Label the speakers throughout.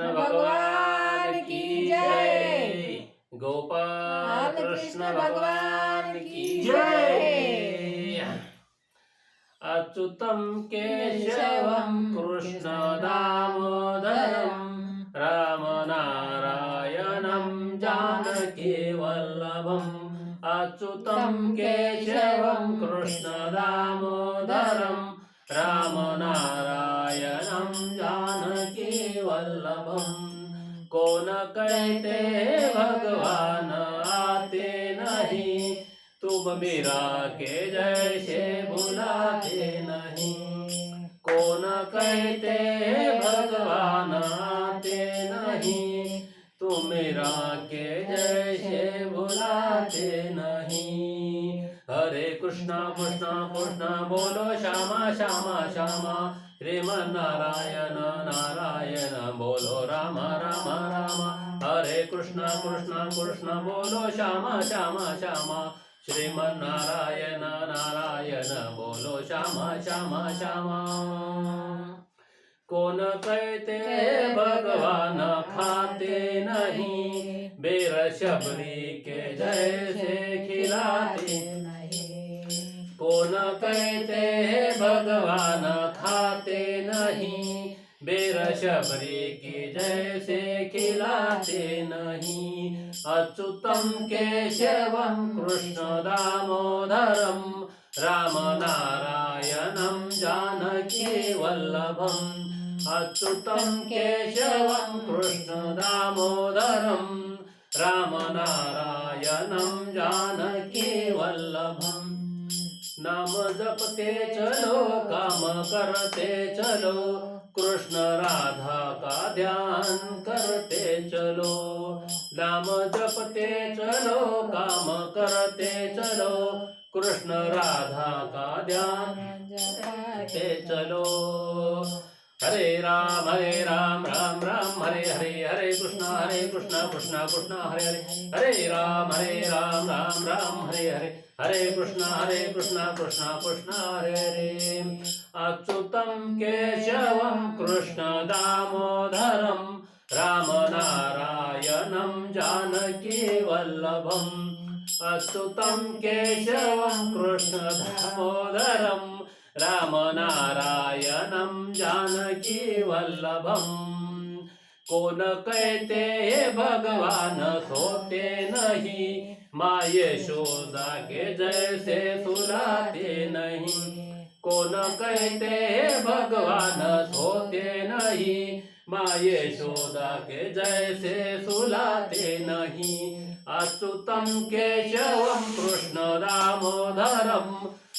Speaker 1: कृष्ण भगवान की जय। गोपाल कृष्ण भगवान की जय। अच्युतं केशवं कृष्ण दामोदरं रामनारायणं जानकी वल्लभम् अच्युतं केशवं कृष्ण दामोदरं रामनारायणं जानकी वल्लभम् कोन कहते भगवान, आते नहीं। तुम मेरा के जैसे बुलाते नहीं। कौन कहते भगवान, आते नहीं। तुम मेरा के जैसे बुलाते नहीं। हरे कृष्णा कृष्णा कृष्णा, बोलो श्यामा श्यामा श्यामा। श्रीमन नारायण नारायण कृष्णा कृष्णा कृष्णा बोलो श्यामा श्यामा श्यामा श्रीमन नारायण नारायण बोलो श्यामा श्यामा श्यामा कौन कहते भगवान खाते नहीं बेर शबरी के जैसे खिलाते कौन कहते भगवान खाते नहीं बेर शबरी की जैसे खिलाते नहीं। अच्युतम केशवम, कृष्ण दामोदरम, राम नारायणं जानकी वल्लभम्। अच्युतं केशवं कृष्ण दामोदरं रामनारायणं जानकी नाम जपते चलो काम करते चलो. कृष्ण राधा का ध्यान करते चलो. नाम जपते चलो काम करते चलो. कृष्ण राधा का ध्यान करते चलो. हरे राम हरे राम राम राम, हरे हरे हरे कृष्ण हरे कृष्ण कृष्ण कृष्ण, हरे हरे। हरे राम हरे राम राम राम, हरे हरे। हरे कृष्ण हरे कृष्ण कृष्ण कृष्ण, हरे हरे। अच्युतं केशवं कृष्ण दामोदरं रामनारायणं जानकी वल्लभम् अच्युतं केशवं कृष्ण दामोदरं रामनारायणं जानकी वल्लभम् कौन कहते भगवान, सोते नहीं। माँ यशोदा के जैसे सुलाते नहीं। कौन कहते भगवान, सोते नहीं। माँ यशोदा के जैसे सुलाते नहीं। अच्युतं केशवं, कृष्ण दामोदरं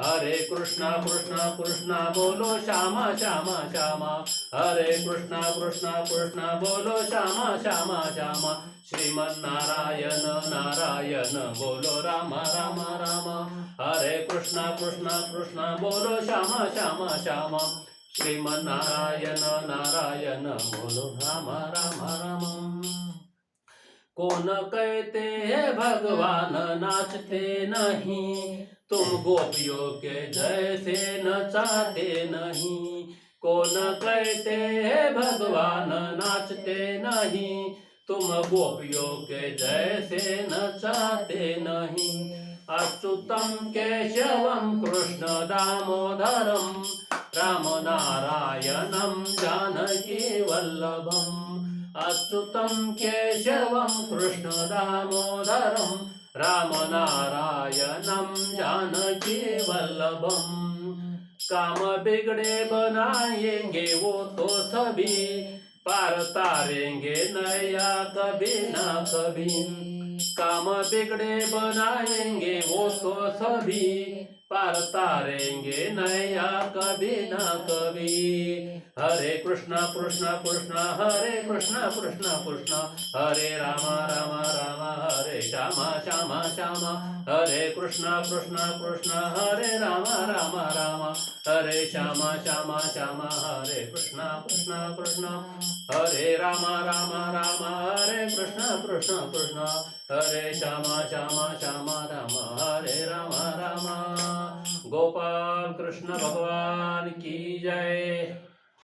Speaker 1: हरे कृष्णा कृष्णा कृष्णा, बोलो श्यामा श्यामा श्यामा। हरे कृष्णा कृष्णा कृष्णा, बोलो श्यामा श्यामा श्यामा। श्रीमन नारायण, बोलो राम राम राम। हरे कृष्णा कृष्णा कृष्णा, बोलो श्यामा श्यामा श्यामा। श्रीमन नारायण नारायण, बोलो राम राम राम। कौन कहते हैं, भगवान नाचते नहीं। तुम गोपियों के जैसे नचाते नहीं। कौन कहते हैं भगवान, नाचते नहीं। तुम गोपियों के जैसे नचाते नहीं। अच्युतं केशवं कृष्ण दामोदरं रामनारायणं जानकी वल्लभम्। अच्युतं केशवं कृष्ण दामोदरं रामनारायणं जानकी वल्लभम् काम बिगड़े बनाएँगे वो तो सभी, पार तारेंगे नया कभी ना कभी। काम बिगड़े बनाएँगे वो तो सभी, पार तारेंगे नया कभी ना कभी। हरे कृष्णा कृष्णा कृष्णा, हरे कृष्णा कृष्णा कृष्णा। हरे राम राम राम, हरे श्यामा श्यामा श्यामा। हरे कृष्णा कृष्णा कृष्णा, हरे राम राम राम। हरे श्यामा श्यामा श्यामा, हरे कृष्णा कृष्णा कृष्णा। हरे राम राम राम, हरे कृष्ण कृष्ण हरे श्यामा श्यामा श्यामा, राम, हरे राम राम। गोपाल कृष्ण भगवान की जय।